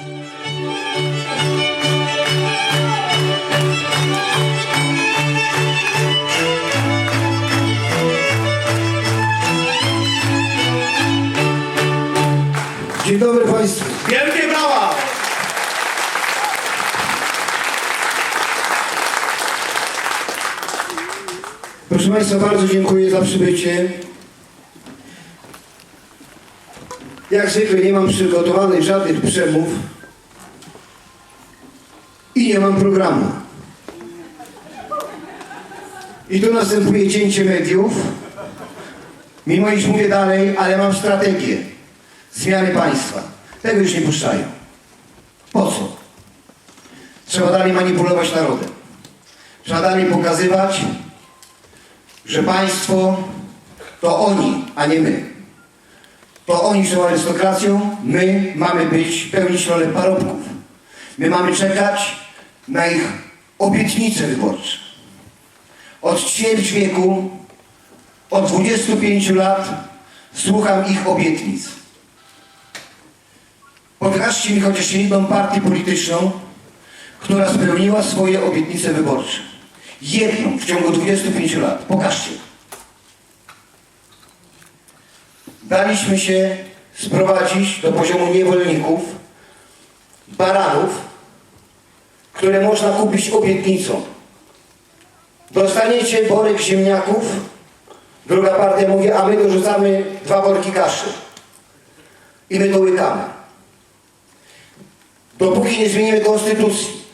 Dzień dobry Państwu. Wielkie brawa! Proszę Państwa, bardzo dziękuję za przybycie. Jak zwykle nie mam przygotowanych żadnych przemów i nie mam programu. I tu następuje cięcie mediów. Mimo iż mówię dalej, ale mam strategię zmiany państwa. Tego już nie puszczają. Po co? Trzeba dalej manipulować narodem. Trzeba dalej pokazywać, że państwo to oni, a nie my. To oni są arystokracją, my mamy być, pełnić rolę parobków. My mamy czekać na ich obietnice wyborcze. Od ćwierć wieku, od 25 lat słucham ich obietnic. Pokażcie mi chociaż jedną partię polityczną, która spełniła swoje obietnice wyborcze. Jedną w ciągu 25 lat. Pokażcie. Daliśmy się sprowadzić do poziomu niewolników, baranów, które można kupić obietnicą. Dostaniecie worek ziemniaków, druga partia mówi, a my dorzucamy dwa worki kaszy. I my to łykamy. Dopóki nie zmienimy konstytucji,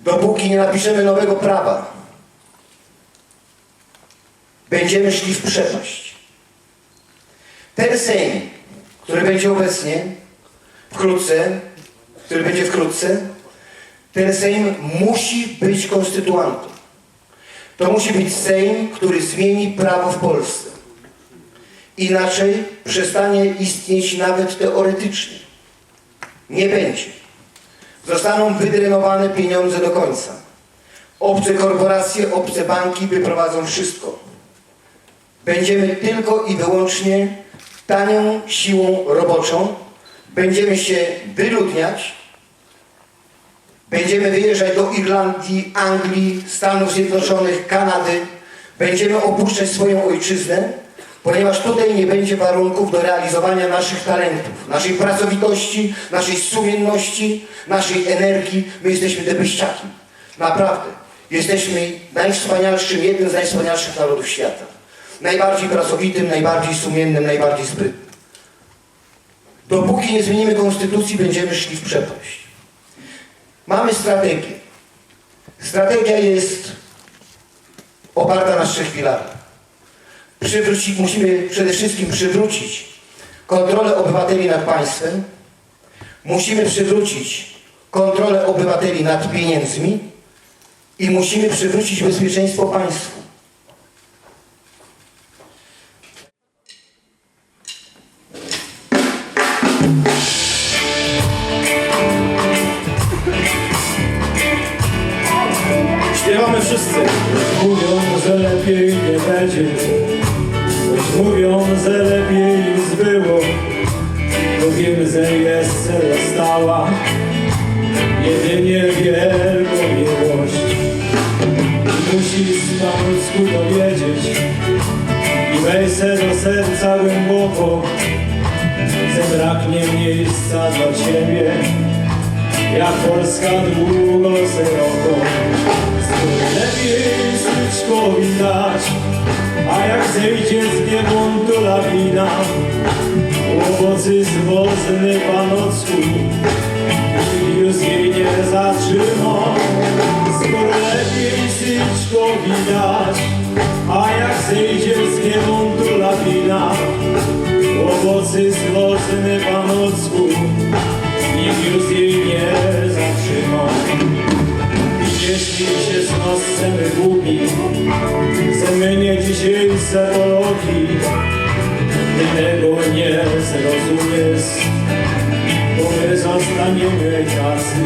dopóki nie napiszemy nowego prawa, będziemy szli w przepaść. Ten Sejm, który będzie obecnie, wkrótce, który będzie wkrótce, ten Sejm musi być konstytuantą. To musi być Sejm, który zmieni prawo w Polsce. Inaczej przestanie istnieć nawet teoretycznie. Nie będzie. Zostaną wydrenowane pieniądze do końca. Obce korporacje, obce banki wyprowadzą wszystko. Będziemy tylko i wyłącznie tanią siłą roboczą. Będziemy się wyludniać. Będziemy wyjeżdżać do Irlandii, Anglii, Stanów Zjednoczonych, Kanady. Będziemy opuszczać swoją ojczyznę, ponieważ tutaj nie będzie warunków do realizowania naszych talentów, naszej pracowitości, naszej sumienności, naszej energii. My jesteśmy debyszczaki. Naprawdę. Jesteśmy najwspanialszym, jednym z najwspanialszych narodów świata. Najbardziej pracowitym, najbardziej sumiennym, najbardziej sprytnym. Dopóki nie zmienimy konstytucji, będziemy szli w przepaść. Mamy strategię. Strategia jest oparta na trzech filarach. Przywrócić, musimy przede wszystkim przywrócić kontrolę obywateli nad państwem. Musimy przywrócić kontrolę obywateli nad pieniędzmi i musimy przywrócić bezpieczeństwo państwu. Śpiewamy wszyscy. Mówią, że lepiej nie będzie. Mówią, że lepiej już było. To wiem, że jeszcze została Jedynie wielką miłość. Musisz na ludzku dowiedzieć I weź do serca głęboko Że braknie miejsca dla Ciebie Jak Polska długo szeroko Lepiej smyczkowi dać, a jak zejdzie z niebą to lawina, owocy zwozny panocku, już jej nie zatrzyma. Skoro lepiej smyczkowi dać, a jak zejdzie z niebą to lawina, owocy zwozny panocku, nikt już jej nie zatrzyma. Jeśli się z nas chcemy głupi, chcemy nie dzisiejsze poloki, ty tego nie zrozumiesz, bo my zostaniemy tacy.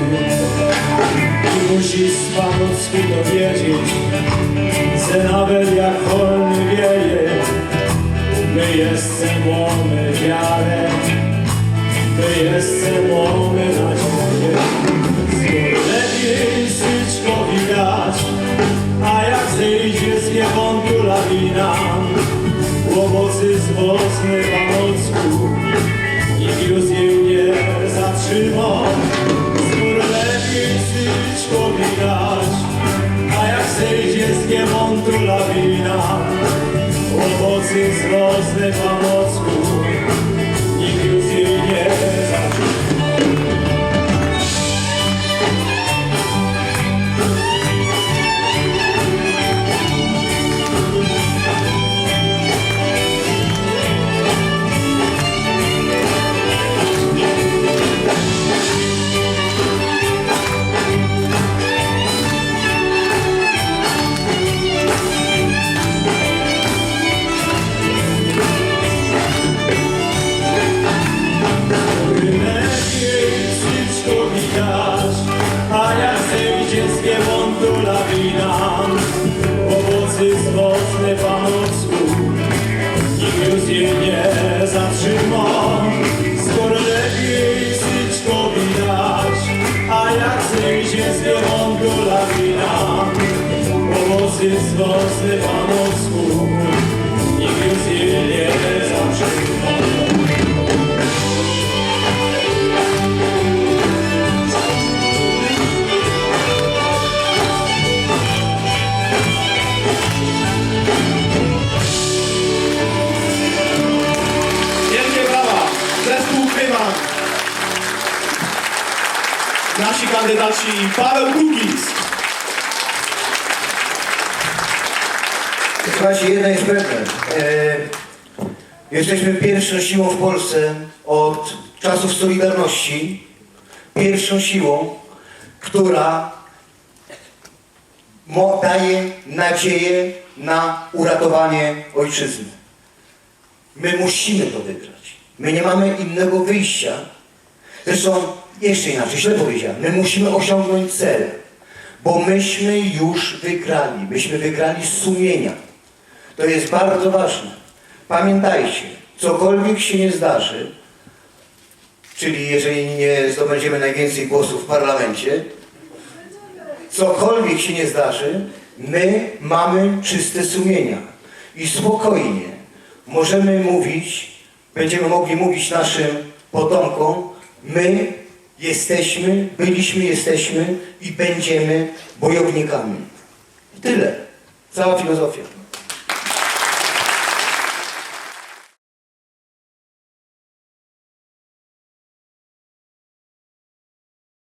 I musisz z panocku dowiedzieć, że nawet jak wolny wieje, my jeszcze mamy wiarę, my owocy z wosny pamocku, nikt już Kryman. Nasi kandydaci Paweł Kukiz, Słuchajcie, jedno jest pewne. E, jesteśmy pierwszą siłą w Polsce od czasów Solidarności. Pierwszą siłą, która daje nadzieję na uratowanie ojczyzny. My musimy to wygrać. My nie mamy innego wyjścia. Zresztą jeszcze inaczej, źle powiedziałem. My musimy osiągnąć cel, bo myśmy już wygrali. Myśmy wygrali z sumienia. To jest bardzo ważne. Pamiętajcie, cokolwiek się nie zdarzy, czyli jeżeli nie zdobędziemy najwięcej głosów w parlamencie, cokolwiek się nie zdarzy, my mamy czyste sumienia i spokojnie możemy mówić, będziemy mogli mówić naszym potomkom, my jesteśmy, byliśmy, jesteśmy i będziemy bojownikami. Tyle. Cała filozofia.